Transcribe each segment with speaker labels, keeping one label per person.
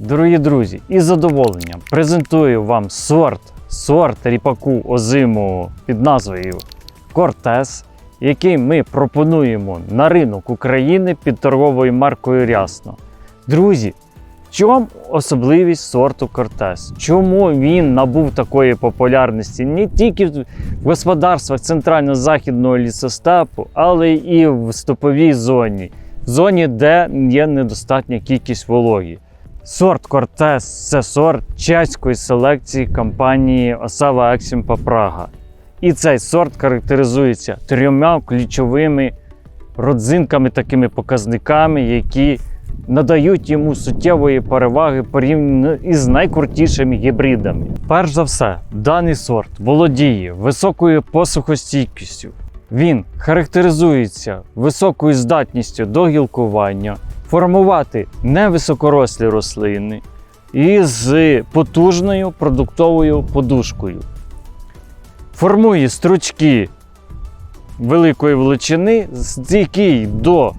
Speaker 1: Дорогі друзі, із задоволенням презентую вам сорт, сорт ріпаку озимого під назвою Кортес, який ми пропонуємо на ринок України під торговою маркою Рясно. Друзі, чому особливість сорту Кортес? Чому він набув такої популярності не тільки в господарствах центрально-західного лісостепу, але і в стоповій зоні, в зоні, де є недостатня кількість вологі. Сорт Кортес це сорт чеської селекції компанії Осава Ексімпа Прага. І цей сорт характеризується трьома ключовими родзинками, такими показниками, які надають йому суттєвої переваги порівняно із найкрутішими гібридами. Перш за все, даний сорт володіє високою посухостійкістю. Він характеризується високою здатністю до гілкування, формувати невисокорослі рослини і з потужною продуктовою подушкою. Формує стручки великої величини, стійкий до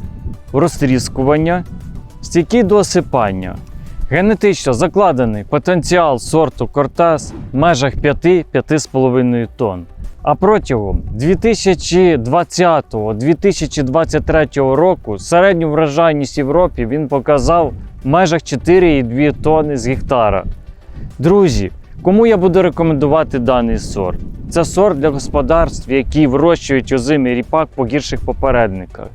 Speaker 1: розтріскування, стійкий до осипання. Генетично закладений потенціал сорту Кортас в межах 5-5,5 тонн. А протягом 2020-2023 року середню врожайність Європі він показав в межах 4,2 тонни з гектара. Друзі, кому я буду рекомендувати даний сорт? Це сорт для господарств, які вирощують озимий ріпак по гірших попередниках,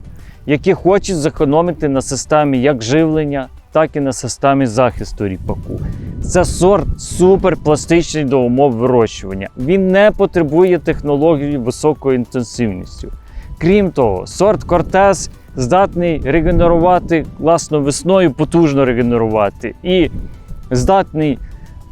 Speaker 1: які хочуть зекономити на системі як живлення, так і на системі захисту ріпаку. Це сорт суперпластичний до умов вирощування. Він не потребує технології високою інтенсивністю. Крім того, сорт Кортес здатний регенерувати власно весною, потужно регенерувати і здатний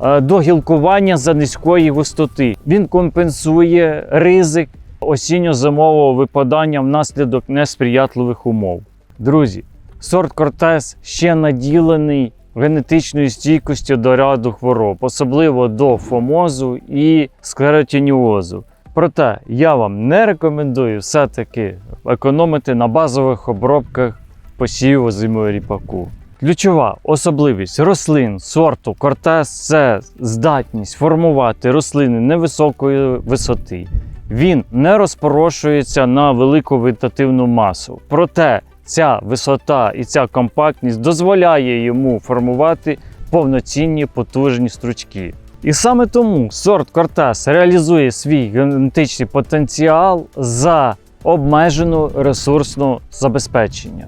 Speaker 1: е, до гілкування за низької густоти. Він компенсує ризик осінньо-зимового випадання внаслідок несприятливих умов. Друзі, сорт Кортес ще наділений генетичною стійкістю до ряду хвороб, особливо до фомозу і склеротініозу. Проте я вам не рекомендую все-таки економити на базових обробках посіву зимового ріпаку. Ключова особливість рослин сорту Кортес це здатність формувати рослини невисокої висоти. Він не розпорошується на велику вегетативну масу. Проте ця висота і ця компактність дозволяє йому формувати повноцінні потужні стручки. І саме тому сорт Кортес реалізує свій генетичний потенціал за обмежену ресурсну забезпечення.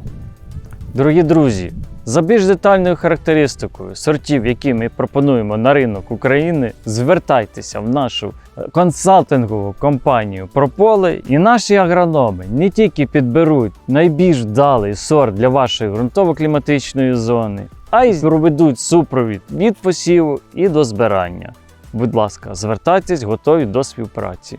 Speaker 1: Дорогі друзі, за більш детальною характеристикою сортів, які ми пропонуємо на ринок України, звертайтеся в нашу е, консалтингову компанію Прополе, і наші агрономи не тільки підберуть найбільш вдалий сорт для вашої ґрунтово-кліматичної зони, а й проведуть супровід від посіву і до збирання. Будь ласка, звертайтесь, готові до співпраці.